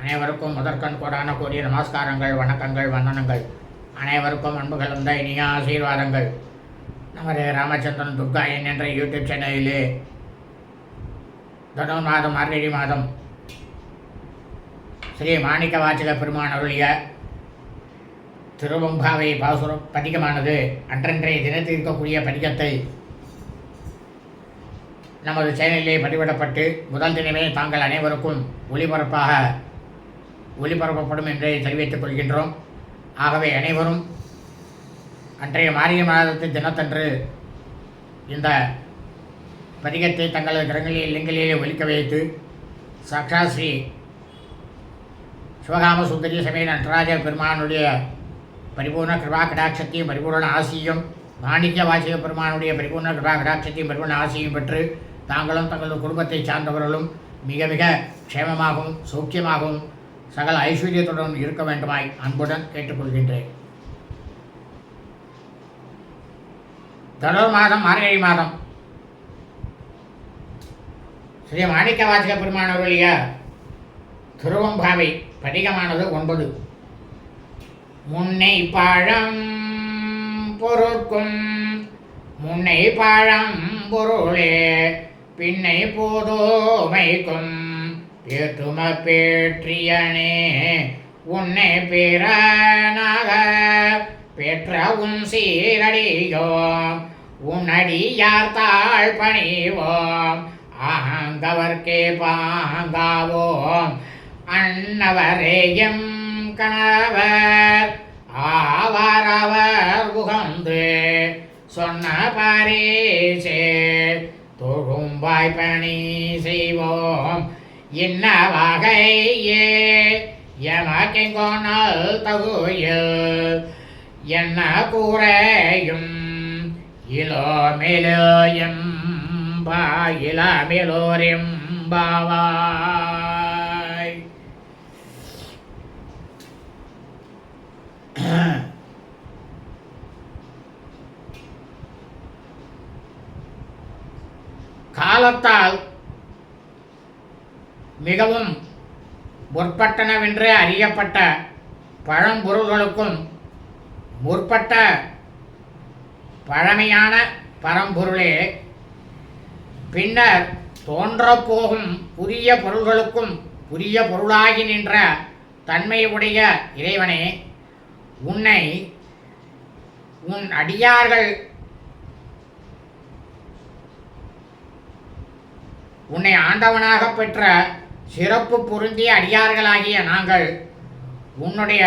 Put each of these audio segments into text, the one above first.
அனைவருக்கும் முதற்கண் கோடான கூடிய நமஸ்காரங்கள் வணக்கங்கள் வந்தனங்கள். அனைவருக்கும் அன்பு கலந்த இனிய ஆசீர்வாதங்கள். நமது ராமச்சந்திரன் துர்கா என் என்ற யூடியூப் சேனலிலே தனு மாதம் மார்கழி மாதம். ஸ்ரீ மாணிக்க வாச்சக பெருமான் அருளிய திருவம்பாவை பாசுர பதிகமானது அன்றன்றைய தினத்தில் இருக்கக்கூடிய பதிகத்தை நமது சேனலிலே பதிவிடப்பட்டு முதல் தினமே தாங்கள் அனைவருக்கும் ஒளிபரப்பாக ஒளிபரப்பப்படும் என்றே தெரிவித்துக் கொள்கின்றோம் ஆகவே அனைவரும் அன்றைய மாரிய மாதத்து தினத்தன்று இந்த பதிகத்தை தங்களது கிரகங்களில் லிங்கிலேயே ஒலிக்க வைத்து சாக்ஷா ஸ்ரீ சிவகாம சுந்தரி சமய நடராஜ பெருமானுடைய பரிபூர்ண கிருபா கடாட்சத்தையும் பரிபூர்ண ஆசியும் மாணிக்க வாசிக பெருமானுடைய பரிபூர்ண கிருபா கடாட்சத்தையும் பரிபூர்ண ஆசியும் பெற்று தாங்களும் தங்களது குடும்பத்தை சார்ந்தவர்களும் மிக மிக க்ஷேமமாகவும் சௌக்கியமாகவும் சகல ஐஸ்வர்யத்துடன் இருக்க வேண்டுமாய் அன்புடன் கேட்டுக்கொள்கின்றேன். தொடர் மாதம் மார்கழி மாதம். ஸ்ரீ மாணிக்க வாசக பெருமானவருடைய திருவம்பாவை படிகமானது ஒன்பது. முன்னை பழம் பொருட்கும் முன்னை பழம் பொருளே பின்னை போதோமைக்கும் பேத்தும பேற்றியனே உன்னை பிறனாக பெற்ற உன் சீரடியோம் உன்னடியார் தாழ் பணிவோம்? ஆங்கவர்க்கே பாங்காவோம். அன்னவரேயம் கணவர் ஆவார் அவர் உகந்து சொன்ன பாரீசே தொழும்பாய் பணி செய்வோம். இன்ன வகையே? எமக்கெங்கோனல் தகுயில் என்ன கூறையும் இளோமிலும் பா இளமிலோரியம் பாவாய் காலத்தால் மிகவும் முற்பட்டனவென்று அறியப்பட்ட பழம்பொருள்களுக்கும் முற்பட்ட பழமையான பரம்பொருளே. பின்னர் தோன்றப்போகும் புதிய பொருள்களுக்கும் புதிய பொருளாகி நின்ற தன்மையுடைய இறைவனே உன்னை உன் அடியார்கள் உன்னை ஆண்டவனாக பெற்ற சிறப்பு பொருந்திய அடியார்களாகிய நாங்கள் உன்னுடைய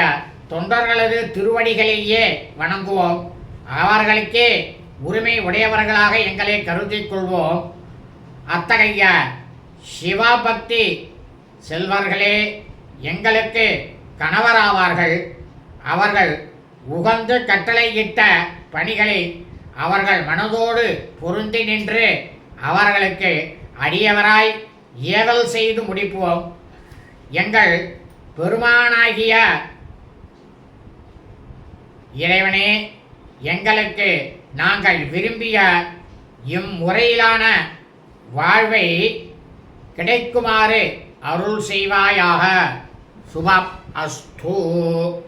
தொண்டர்களது திருவடிகளையே வணங்குவோம். அவர்களுக்கே உரிமை உடையவர்களாக எங்களை கருதிக் கொள்வோம். அத்தகைய சிவபக்தி செல்வர்களே எங்களுக்கு கணவராவார்கள். அவர்கள் உகந்து கட்டளையிட்ட பணிகளை அவர்கள் மனதோடு பொருந்தி நின்று அவர்களுக்கு அடியவராய் ஏவல் செய்து முடிப்போம். எங்கள் பெருமானாகிய இறைவனே எங்களுக்கு நாங்கள் விரும்பிய இம்முறையிலான வாழ்வை கிடைக்குமாறு அருள் செய்வாயாக. சுபம் அஸ்தூ.